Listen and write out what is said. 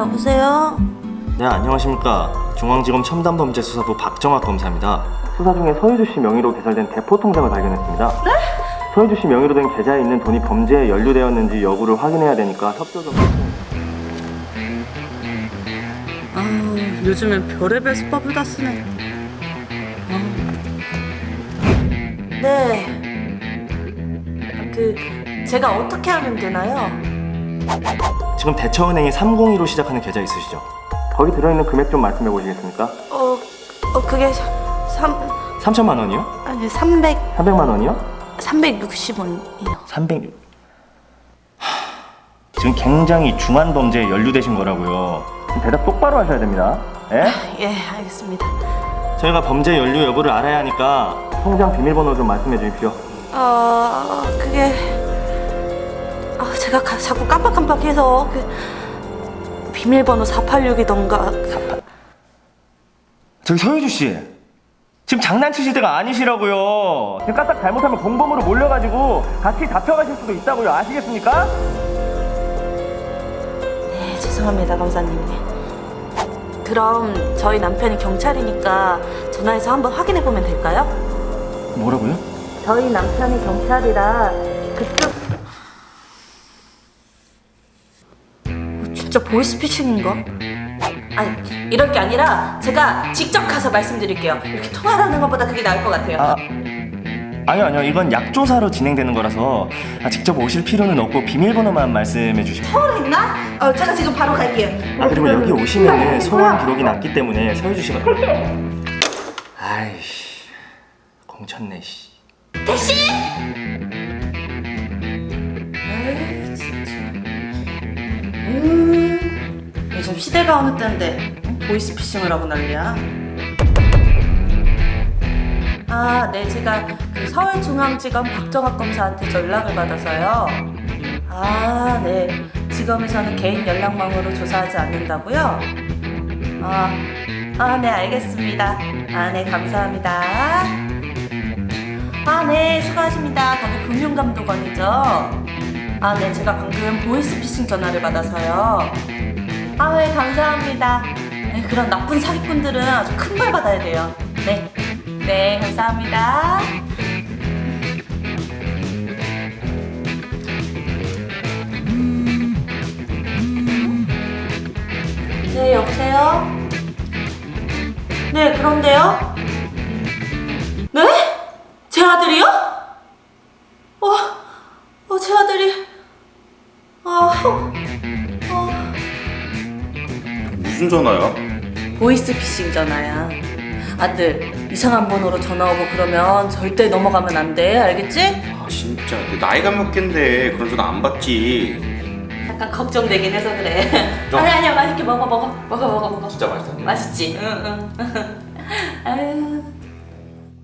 여보세요? 네 안녕하십니까 중앙지검 첨단범죄수사부 박정학 검사입니다 수사 중에 서유주 씨 명의로 개설된 대포 통장을 발견했습니다 네? 서유주 씨 명의로 된 계좌에 있는 돈이 범죄에 연루되었는지 여부를 확인해야 되니까 협조 좀 아우 요즘엔 별의별 수법을 다 쓰네 네. 그 제가 어떻게 하면 되나요? 지금 대처은행에 302로 시작하는 계좌 있으시죠? 거기 들어있는 금액 좀 말씀해 보시겠습니까? 어, 어 그게 3 3천만 원이요? 아니 300 300만 원이요? 360원이요. 300... 하... 지금 굉장히 중한 범죄에 연루되신 거라고요 대답 똑바로 하셔야 됩니다 예? 예, 알겠습니다. 저희가 범죄 연루 여부를 알아야 하니까 통장 비밀번호 좀 말씀해 주십시오 어, 그게 아, 제가 가- 자꾸 깜빡깜빡해서 그 비밀번호 486이던가 저기 서유주 씨 지금 장난치실 때가 아니시라고요 지금 까딱 잘못하면 공범으로 몰려가지고 같이 잡혀가실 수도 있다고요 아시겠습니까? 네, 죄송합니다, 검사님. 그럼 저희 남편이 경찰이니까 전화해서 한번 확인해 보면 될까요? 뭐라고요? 저희 남편이 경찰이라 그쪽 진짜 보이스피싱인가? 아니 이럴 게 아니라 제가 직접 가서 말씀드릴게요. 이렇게 통화를 하는 것보다 그게 나을 것 같아요. 아 아니요 아니요 이건 약조사로 진행되는 거라서 아, 직접 오실 필요는 없고 비밀번호만 말씀해 주시면 서울에 있나? 어, 제가 지금 바로 갈게요. 아 그리고 여기 오시면은 소환 기록이 났기 때문에 씨가 아이씨 공쳤네 씨 택시! 에이, 시대가 어느 때인데 보이스피싱을 하고 난리야. 아, 네, 제가 그 서울중앙지검 박정학 검사한테 연락을 받아서요. 아, 네, 지검에서는 개인 연락망으로 조사하지 않는다고요? 아, 아, 네, 알겠습니다. 아, 네, 감사합니다. 아, 네, 수고하십니다. 거기 금융감독원이죠? 아, 네, 제가 방금 보이스피싱 전화를 받아서요. 아, 네, 감사합니다. 네, 그런 나쁜 사기꾼들은 아주 큰 벌 받아야 돼요. 네, 네, 감사합니다. 네, 여보세요? 네, 그런데요? 네? 제 아들이요? 어, 어, 제 아들이, 어, 어, 무슨 전화야? 보이스피싱 전화야. 아들, 이상한 번호로 전화 오고 그러면 절대 넘어가면 안 돼, 알겠지? 아 진짜 내 나이가 몇 갠데 그런 전화 안 받지 약간 걱정되긴 해서 그래. 아니, 아니야, 맛있게 먹어, 먹어, 먹어, 먹어, 먹어. 진짜 맛있어 맛있지? 응, 응. 아유.